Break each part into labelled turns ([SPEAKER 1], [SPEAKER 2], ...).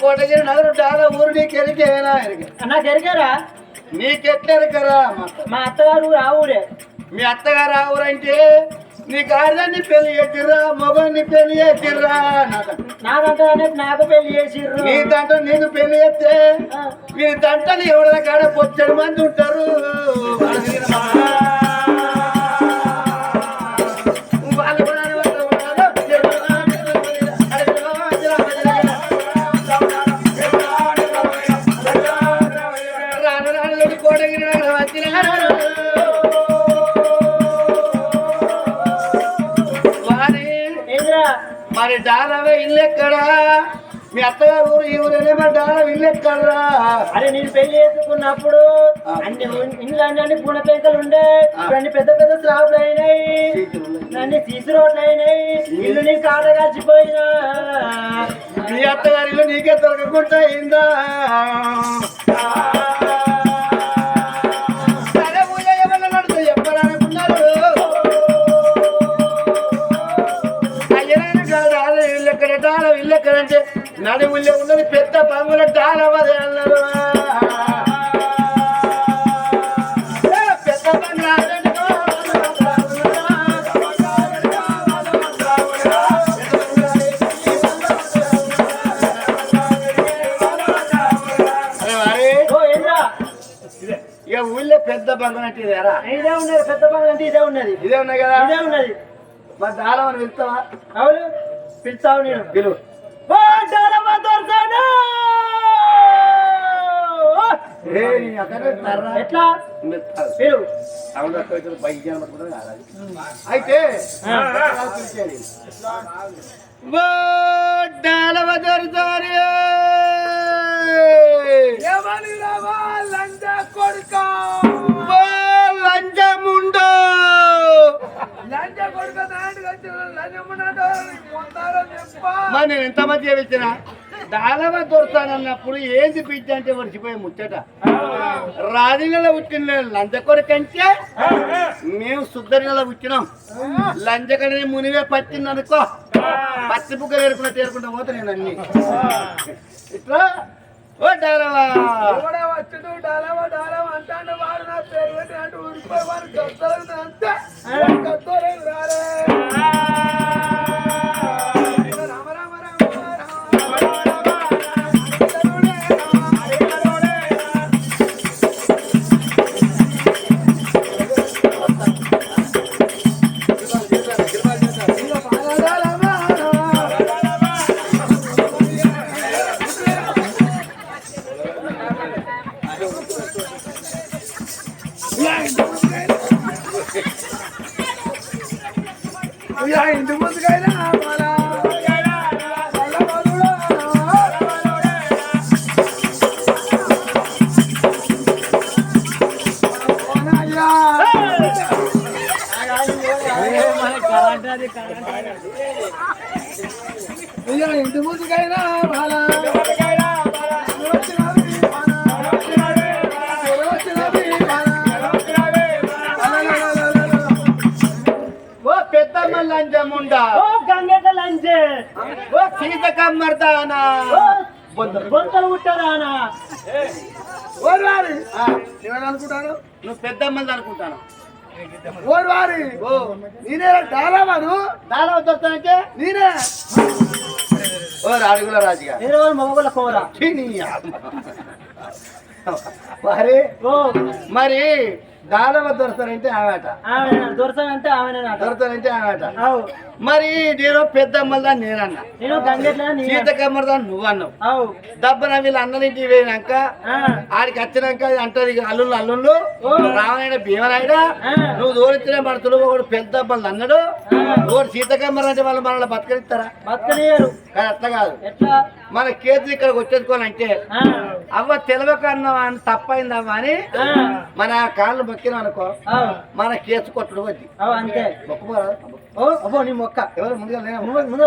[SPEAKER 1] కోటగిరి నగరు చాలా ఊరు నీకు ఎరికేనా? ఎరికే.
[SPEAKER 2] నాకు ఎరిగారా
[SPEAKER 1] నీకెట్లా ఎరకరా?
[SPEAKER 2] మా అత్తగారు ఆ ఊరే.
[SPEAKER 1] మీ అత్తగారు ఆ ఊరంటే నీకు ఆడదాన్ని పెళ్ళి చేసిర్రా మగని పెళ్ళి చేసిర్రా నాకంట
[SPEAKER 2] నాకంటే నాకు పెళ్ళి చేసిర్రు.
[SPEAKER 1] నీ దాంట్లో నీకు పెళ్ళి చేస్తే మీ దంటలు ఎవరి కాడ పొచ్చడి మంది ఉంటారు? మరి డాలవ ఇల్లు ఎక్కడా మీ అత్తగారు ఊరు ఈ మరి డాలవ ఇల్లు ఎక్కడరా
[SPEAKER 2] అరే నేను పెళ్ళి చేసుకున్నప్పుడు. అన్ని ఇండ్లు అన్ని అన్ని పెంకలు ఉండే. అన్ని పెద్ద పెద్ద స్లాబ్లు అయినాయి. అన్ని తీసి రోడ్లు అయినాయి. ఇల్లు నీ కాడ కలిసిపోయినా
[SPEAKER 1] మీ అత్తగారి ఇల్లు నీకే దొరకకుండా అయిందా? ఊళ్ళో ఉన్నది పెద్ద బంగుల డాల అదే అన్నారు. పెద్ద ఇక ఊళ్ళో పెద్ద బంగం అంటే ఇదేరా
[SPEAKER 2] ఇదే ఉన్నది పెద్ద బంగ్లా అంటే ఇదే ఉన్నది.
[SPEAKER 1] ఇదే ఉన్నాయి కదా?
[SPEAKER 2] ఇదే ఉన్నది.
[SPEAKER 1] మరి దాళమని వెళ్తావా
[SPEAKER 2] అవును. పిలుస్తావు నేను.
[SPEAKER 1] పిలువు.
[SPEAKER 2] ఎట్లా?
[SPEAKER 1] మెత్తాలు.
[SPEAKER 2] పిలువు
[SPEAKER 1] అవును, మరి నేను ఎంత మంది చేయించిన దాలవ దొరుకుతానన్నప్పుడు ఏంది పిచ్చి అంటే మర్చిపోయి ముచ్చట. రాజులలో పుట్టిన లంచ కొరకంటే మేము సుద్దరిలో పుట్టినాం. లంచకని మునివే పట్టింది అనుకో. పత్తి బుగ్గలు ఏరుకున్న తేరుకుంటా పోతా నేను అన్ని. ఇట్లా ఓ డాలవా ఇంటి ఇంటి ముందుకైనా బాలా ఓ పెద్దమ్మ లంచముండా
[SPEAKER 2] ఓ గంగెట్ల లంచే
[SPEAKER 1] ఓ సీతకమ్మర్దానా.
[SPEAKER 2] బొంతలు
[SPEAKER 1] ఓర్వారి అనుకుంటాను నువ్వు పెద్దమ్మది అనుకుంటాను? ఓర్వారి ఓ నేనే డాలవాను డాలవ దొరుకుతానంటే నేనే. ఓ రాడుగుల రాజుగా.
[SPEAKER 2] ఇరవై మగగుల కూర.
[SPEAKER 1] మరి
[SPEAKER 2] ఓ.
[SPEAKER 1] మరి దానవ ఆమెట
[SPEAKER 2] ఆమె దొరసానంటే ఆమె
[SPEAKER 1] దొరుకుతానంటే ఆమెట
[SPEAKER 2] అవు.
[SPEAKER 1] మరి నేను పెద్దమ్మదా నేనన్నా?
[SPEAKER 2] నేను గంగెట్ల నీ
[SPEAKER 1] సీతకమ్మదా నువ్వు అన్నావు దబ్బన వీళ్ళు అన్నలింటికి పోయినాక ఆడికి వచ్చినాక అంటది అల్లుళ్ళు అల్లుళ్ళు. రావణాయన భీమరాయుడా. నువ్వు దోరిచ్చిన మన తులువ ఒకడు పెద్ద అబ్బాలు అన్నాడు.
[SPEAKER 2] ఆ.
[SPEAKER 1] ఒకటి సీతకమ్మర్ అంటే వాళ్ళు మనల్ని బతకరిస్తారా
[SPEAKER 2] బతకలేరు
[SPEAKER 1] కానీ అట్లా కాదు.
[SPEAKER 2] ఎట్లా?
[SPEAKER 1] మన కేతులు ఇక్కడికి వచ్చేసుకోవాలంటే
[SPEAKER 2] ఆ,
[SPEAKER 1] అవ్వ తెలవక అన్నావా అని తప్పైందమ్మా అని మన కాళ్ళు మొక్కినాం అనుకో మన కేసు కొట్టడు
[SPEAKER 2] అవు అంతే. ఓ అబ్బో నీ మొక్క.
[SPEAKER 1] ఎవరు ముందుగా లేనా?
[SPEAKER 2] నువ్వు ముందు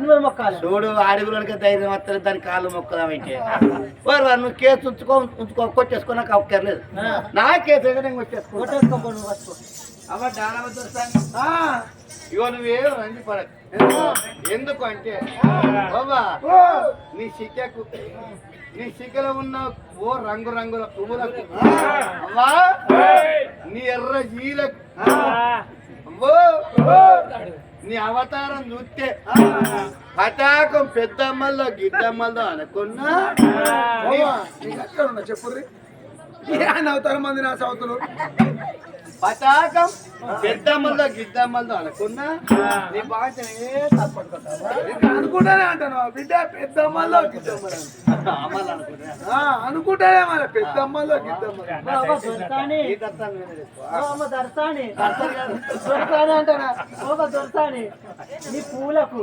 [SPEAKER 2] నువ్వు మొక్కాలి.
[SPEAKER 1] చూడు అడుగులకి ధైర్యం వస్తుంది దాని కాళ్ళు వారు వారు నువ్వు కేసు ఉంచుకో ఉంచుకో కొట్టేసుకో నాకు అవక్కర్లేదు
[SPEAKER 2] ఆ.
[SPEAKER 1] నా కేసు అయితే నేను వచ్చేసుకో
[SPEAKER 2] కొట్టేసుకోపో నువ్వు ఫస్ట్
[SPEAKER 1] అవ్వ ఇగో నువ్వేం రంది పడకు. ఎందుకు? అంటే బాబా నీ సిక్కకు నీ సిక్కలో ఉన్న ఓ రంగు రంగుల పువ్వులకు అవ్వా నీ ఎర్ర జీలకు అవ్వో నీ అవతారం చూస్తే పతాకం పెద్దమ్మల్లో గిద్దమ్మల్లో అనుకున్నా.
[SPEAKER 3] ఎక్కడ ఉన్నా ఆయన అవుతారు మంది నా సౌతులు?
[SPEAKER 1] పతాకం పెద్దమ్మల్లో గిద్దమ్మల్లో అనుకున్నా. నీ తప్పట్టుకుంటావా
[SPEAKER 3] అనుకుంటానే అంటాను. బిడ్డ పెద్దమ్మలో గిద్దమ్మలు అనుకుంటానే మన పెద్దమ్మలో
[SPEAKER 2] దొరసాని అంటారా? బాబా దొరసాని నీ పూలకు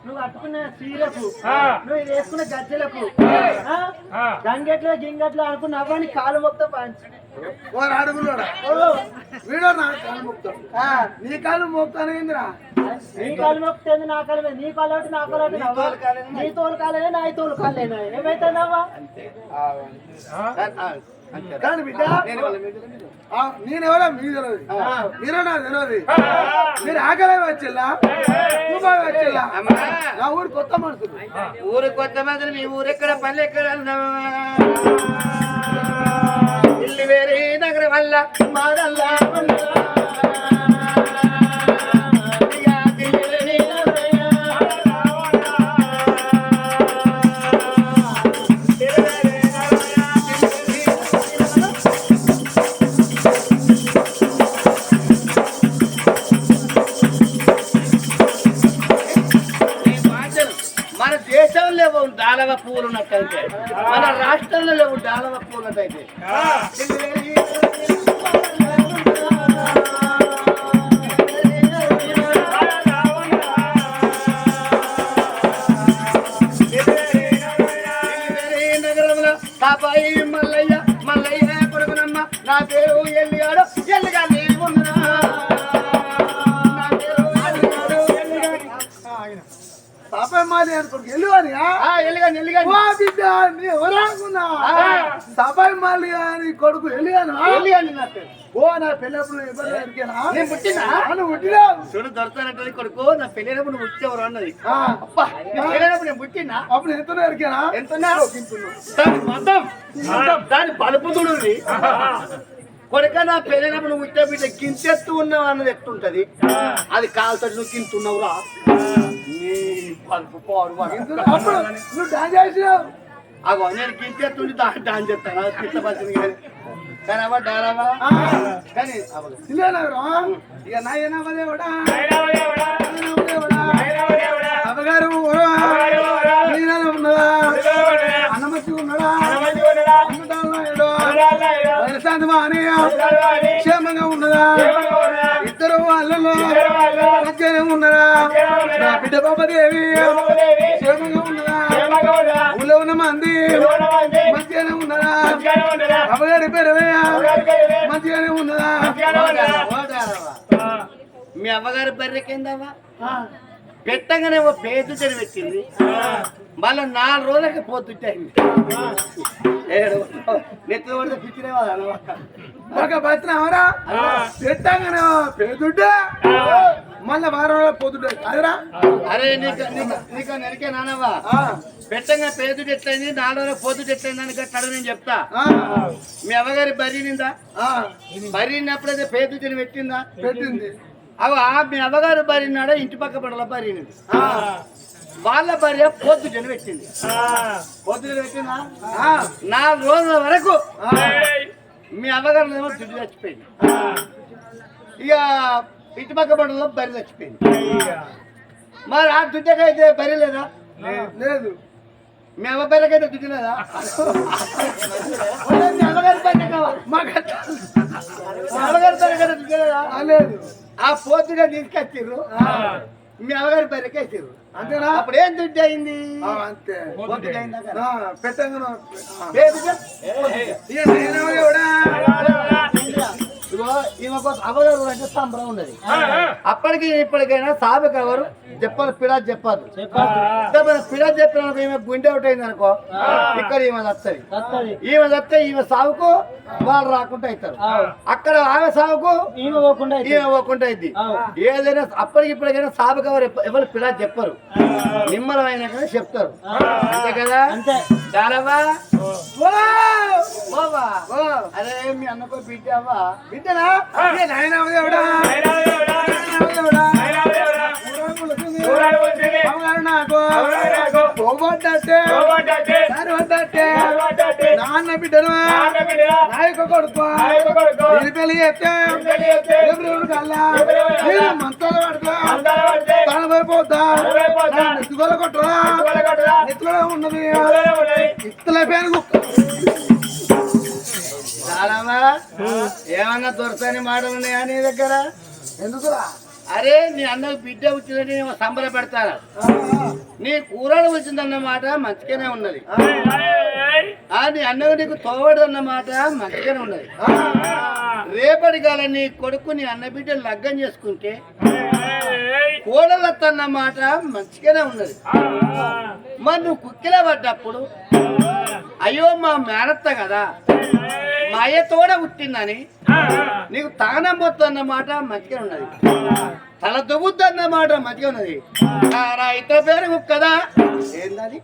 [SPEAKER 2] నువ్వు కట్టుకున్న చీరకు నువ్వు వేసుకున్న గజ్జలకు ఆ? గంగెట్లో గింగట్లో అనుకున్న అవ్వని కాలు మొత్తం పంచి
[SPEAKER 3] వారు అడుగులోడా? వీడో నా కాలు మోపుతాడు నీ కాలు మోపుతాను ఏందిరా
[SPEAKER 2] నీ కాలు మొక్కుతుంది నా కాలు. నీ కాలు ఒకటి నా కాలు ఒకటి? నీ తోలు కాలేనా నా తోలు కాలేనా? ఏమైతుందవ్వా.
[SPEAKER 3] కానీ బిడ్డ నేనెవరో మీకు తెలియదు మీరో నాకు తెలియదు మీరు ఆకలి వచ్చిల్లా
[SPEAKER 1] అమ్మా,
[SPEAKER 3] నా ఊరు కొత్త మనుషులు
[SPEAKER 1] ఊరు కొత్త మంది మీ ఊరు ఎక్కడ పల్లె ఎక్కడ? భాషలు మన దేశంలో లేవు దాళవ పూలు ఉన్నట్టయితే మన రాష్ట్రంలో లేవు దాళవ పూలు ఉన్నట్టయితే.
[SPEAKER 3] అనుకోండి. ఎల్లు అని
[SPEAKER 1] ఎల్లిగాని
[SPEAKER 3] కొడుకు ఎల్లిగాను ఓ నా పెళ్ళప్పుడు ఇబ్బంది
[SPEAKER 1] పుట్టినా? చూడు కొడుకు నా పెళ్ళినప్పుడు నువ్వు పుట్టేవారు అన్నది. పెళ్ళినప్పుడు నేను పుట్టినా?
[SPEAKER 3] అప్పుడు ఎరికానా
[SPEAKER 1] ఎంత దాని బలుపు కొడుక నా పెళ్ళినప్పుడు నువ్వు పుట్టే బిడ్డ గింతెత్తు ఉన్నావు అన్నది ఎట్టుంటది? అది కాలుతో నువ్వు గింతున్నావురా నీ బలుపు పాడు
[SPEAKER 3] అప్పుడు నువ్వు డాన్స్ చేసినావు.
[SPEAKER 1] అగో నేను గింతెత్తుండి దాని దాని చెప్తాను పిచ్చపచ్చింది కానీ. కానీ అవ్వ డారావా కానీ
[SPEAKER 3] ఇక నాయన వదేవడా? అమ్మగారు అన్నమచ్చి ఉన్నాడా మాని క్షేమంగా ఉన్నదా? వాళ్ళలో మంచిగానే ఉన్నదా నా బిడ్డ బాబదేవి క్షేమంగా ఉన్నదా ఊళ్ళో ఉన్న మంది మంచిగానే ఉన్నదా అమ్మగారి పేరు మంచిగానే ఉన్నదా.
[SPEAKER 1] మీ అమ్మగారి బర్రెకిందవా పెట్టగానే ఓ పేరు చెడు పెట్టింది మళ్ళీ నాలుగు రోజులకి పోతుంటాయింది ఏడు నెత్తులు పడితే పిచ్చినే
[SPEAKER 3] ఒక పెట్టంగానే పేదుడ్డే. మళ్ళా వారం రోజులు పోతుండే. అదిరా?
[SPEAKER 1] అరే నీకు నీకు నెరికే నానవ్వా పెట్టంగా పేదుడు ఎట్లయింది? నాలుగు రోజులు పోతుడు ఎట్లయింది? అని కట్టాడు నేను చెప్తా. మీ అమ్మగారి బర్రీ నిందా? బర్రీనప్పుడైతే పేదు తిని పెట్టిందా?
[SPEAKER 3] పెట్టింది.
[SPEAKER 1] అవ మీ అమ్మగారు బరినాడా ఇంటి పక్క పడల బరినది. వాళ్ళ భార్య పొద్దు జన పెట్టింది. పొద్దు జన పెట్టిందా?
[SPEAKER 3] ఆ,
[SPEAKER 1] నాలుగు రోజుల వరకు మీ అమ్మగారు ఏమో దుడ్డు చచ్చిపోయింది. ఇక ఇటు పక్క పడలో బరి చచ్చిపోయింది. మరి ఆ దుడ్డకైతే బరి లేదా?
[SPEAKER 3] లేదు.
[SPEAKER 1] మీ అమ్మ బర్రెకైతే దుడ్డు లేదా? మీ అమ్మగారి బర్రె కావాలి.
[SPEAKER 3] మాకు
[SPEAKER 1] అమ్మగారి బర్రెకైతే దుడ్డు లేదా?
[SPEAKER 3] ఆ, లేదు.
[SPEAKER 1] ఆ పోతుగా తీసుకొచ్చిర్రు మీ అమ్మగారి బర్రెకేసిర్రు
[SPEAKER 3] అంతేనా?
[SPEAKER 1] అప్పుడు ఏం దుడ్డు అయింది?
[SPEAKER 3] అంతే. ఎవడా?
[SPEAKER 1] ఇదిగో ఒక అవగారు అంటే సంబరం ఉన్నది. అప్పటికి ఇప్పటికైనా సాబకు ఎవరు చెప్పదు పిడ
[SPEAKER 2] చెప్పాలి.
[SPEAKER 1] పిడ చెప్పిన ఈమె గుండె ఒకటి అయింది అనుకో ఇక్కడ ఈమె వస్తుంది ఈమె వస్తే ఈమె సాగుకు వాళ్ళు రాకుండా అవుతారు. అక్కడ ఆమె సాగుకు
[SPEAKER 2] ఈమె పోకుండా.
[SPEAKER 1] ఈమె పోకుండా అయింది. ఏదైనా అప్పటికి ఇప్పటికైనా సాబుగా ఎవరు ఎవరు పిల్ల చెప్పరు. నిమ్మలమైన కదా చెప్తారు అంతే కదా?
[SPEAKER 2] అంతే.
[SPEAKER 1] చాలవా అరే మీ అన్నకో బిడ్డావా
[SPEAKER 3] బిడ్డనా? ఏ నాయనా దేవుడా నాన్న బిడ్డను నాయక కొడుకు పెళ్ళి చేస్తే కల్లా మంతాలు పడతా నెత్తుగోల కొట్టరా నెత్తులో ఉన్నది ఇత్తల పేరు
[SPEAKER 1] ఏమన్నా దొరకని మాటలు ఉన్నాయా నీ దగ్గర?
[SPEAKER 3] ఎందుకురా?
[SPEAKER 1] అరే నీ అన్నకు బిడ్డ వచ్చిందని నేను సంబర పెడతాను నీ కూరలు వచ్చిందన్న మాట మంచిగానే ఉన్నది. ఆ నీ అన్నకు నీకు తోవడు అన్నమాట మంచిగానే ఉన్నది. రేపటి కాల నీ కొడుకు నీ అన్న బిడ్డ లగ్గం చేసుకుంటే కోడలత్తన్న మాట మంచిగానే ఉన్నది. మరి నువ్వు కుక్కిల పడ్డప్పుడు అయ్యో మా మేనత్త కదా మా అయ్య తోడ పుట్టిందని నీకు తానం పోతున్న మాట మంచిగా ఉన్నది. తల దుబ్బుద్దన్న మాట మంచిగా ఉన్నది. ఇతర పేరు కదా. ఏందది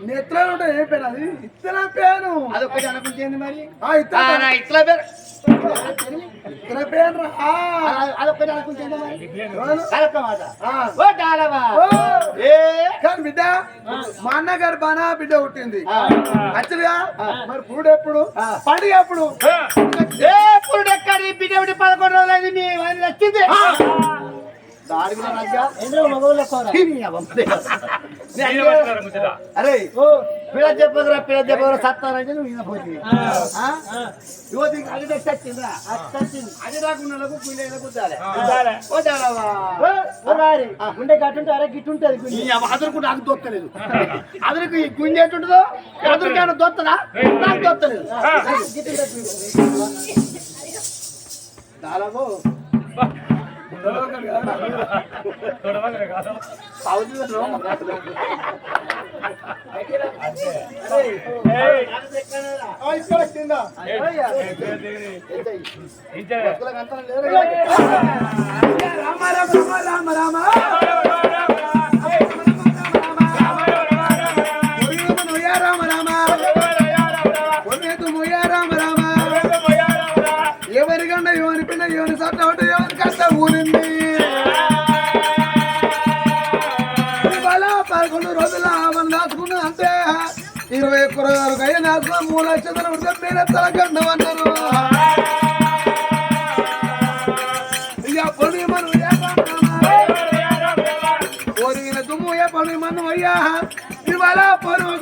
[SPEAKER 3] నెత్తులు ఉంటాయి ఏ పేరు అది? ఇత్తల పేరు.
[SPEAKER 1] అదొకటి అనుకుంటుంది మరి? నా ఇట్ల పేరు. అదొకటి అనుకుంటుంది మరి.
[SPEAKER 3] కానీ బిడ్డ మా అన్నగారు బాగా బిడ్డ పుట్టింది. యాక్చువల్గా మరి పురుడు ఎప్పుడు. పండుగ ఎప్పుడు?
[SPEAKER 1] ఏ పురుడెక్కడి బిడ్డ పదకొండు మీ వాడిని వచ్చింది. అరే పిల్ల చెప్పదురా పిల్ల చెప్పదురా సత్తానంటే నువ్వు ఈయన పోతుంది
[SPEAKER 2] యువతి
[SPEAKER 1] ఇగో అది తెచ్చి అది రాకుండా పిల్లలకు కుట్టాలి ఓ డాలవా.
[SPEAKER 2] ఓ, గుండె గట్టుంటే అరే గిట్టుంటది గుండె
[SPEAKER 1] ఈ నాకు దొత్తలేదు అదురుకు ఈ గుండె ఎట్టుంటుందో అదురుకు దొత్తదా నాకు దొత్తలేదు
[SPEAKER 2] గిట్టుంటది
[SPEAKER 1] దాదాపు ఇక్కడ
[SPEAKER 3] రామ రామ రామ రామ మూడు లక్షల ఉంటే నేను తల గండం అన్నారు ఇక పొడి మనం పొడిగిన దుమ్ము ఏ పొడి మనం అయ్యా? ఇవాళ పొరుగు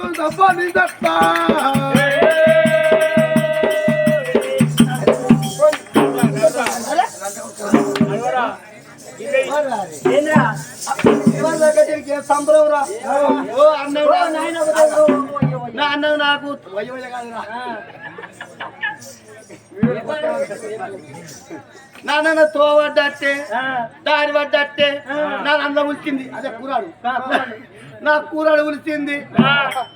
[SPEAKER 1] ఏ సంబరం రా. అన్నం నా అన్నం నాకు. నాన్న తోవడ్డట్టే
[SPEAKER 2] ఆ,
[SPEAKER 1] దారి పడ్డట్టే నా అందం ఉలిచింది అదే కూరాడు. నా కూరాడు ఉలిచింది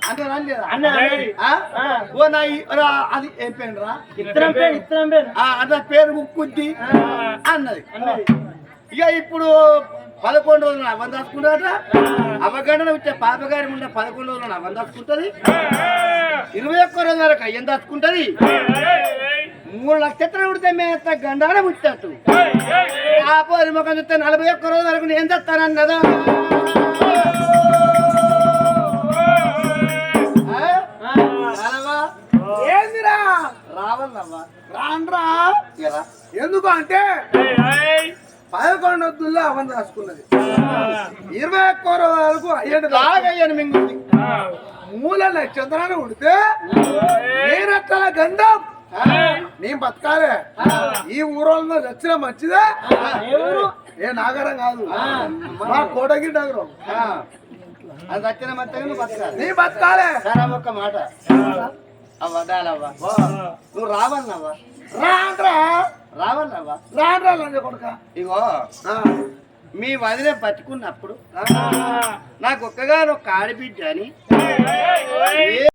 [SPEAKER 1] అంటే
[SPEAKER 2] అన్న అన్నది.
[SPEAKER 1] ఓ నా అది ఏం పేరు రా అన్న పేరు అన్నది.
[SPEAKER 2] అన్నది.
[SPEAKER 1] ఇక ఇప్పుడు పదకొండు రోజులు అవ్వం దాచుకుంటారట. అవగణన వచ్చే పాపగారి ఉండే పదకొండు రోజులు అవ్వం దాచుకుంటది. ఇరవై ఒక్క రోజు వరకు అయ్యం దాచుకుంటది. మూడు నక్షత్రాలు ఉడితే మేత గండాన ముట్టట్టు ఆ పోరి ముఖం చూస్తే నలభై ఒక్క రోజు వరకు నేను? రానవా?
[SPEAKER 3] ఏందిరా?
[SPEAKER 1] రావాలవ్వా
[SPEAKER 3] రాండ్రా?
[SPEAKER 1] ఎలా
[SPEAKER 3] ఎందుకు అంటే పదకొండు వద్దుల్లో అవన్నీ రాసుకున్నది. ఇరవై ఒక్క రోజులకు అయ్యండి
[SPEAKER 1] లాగయ్యను మింగుంది.
[SPEAKER 3] మూల నక్షత్రాన్ని ఉడితే నేనట్ల గంధం. నేను బతకాలే. ఈ ఊరోళ్ళలో చచ్చిన మంచిదే.
[SPEAKER 2] ఏ
[SPEAKER 3] నాగరం కాదు. మా కోటగిరి నగరం.
[SPEAKER 1] అది వచ్చిన మొత్తం నువ్వు బతకాలి.
[SPEAKER 3] నీ బతకాలే.
[SPEAKER 1] ఒక్క మాట. అవ్వ డాలవ్వ నువ్వు రావాలన్నవ్వా
[SPEAKER 3] రాండ్రా.
[SPEAKER 1] రావాలన్నవ్వా
[SPEAKER 3] రాండ్రా లంజ కొడుక.
[SPEAKER 1] ఇగో మీ వదిన బతుకున్నప్పుడు నాకు ఒక్కగాను ఒక ఆడబిడ్డ అని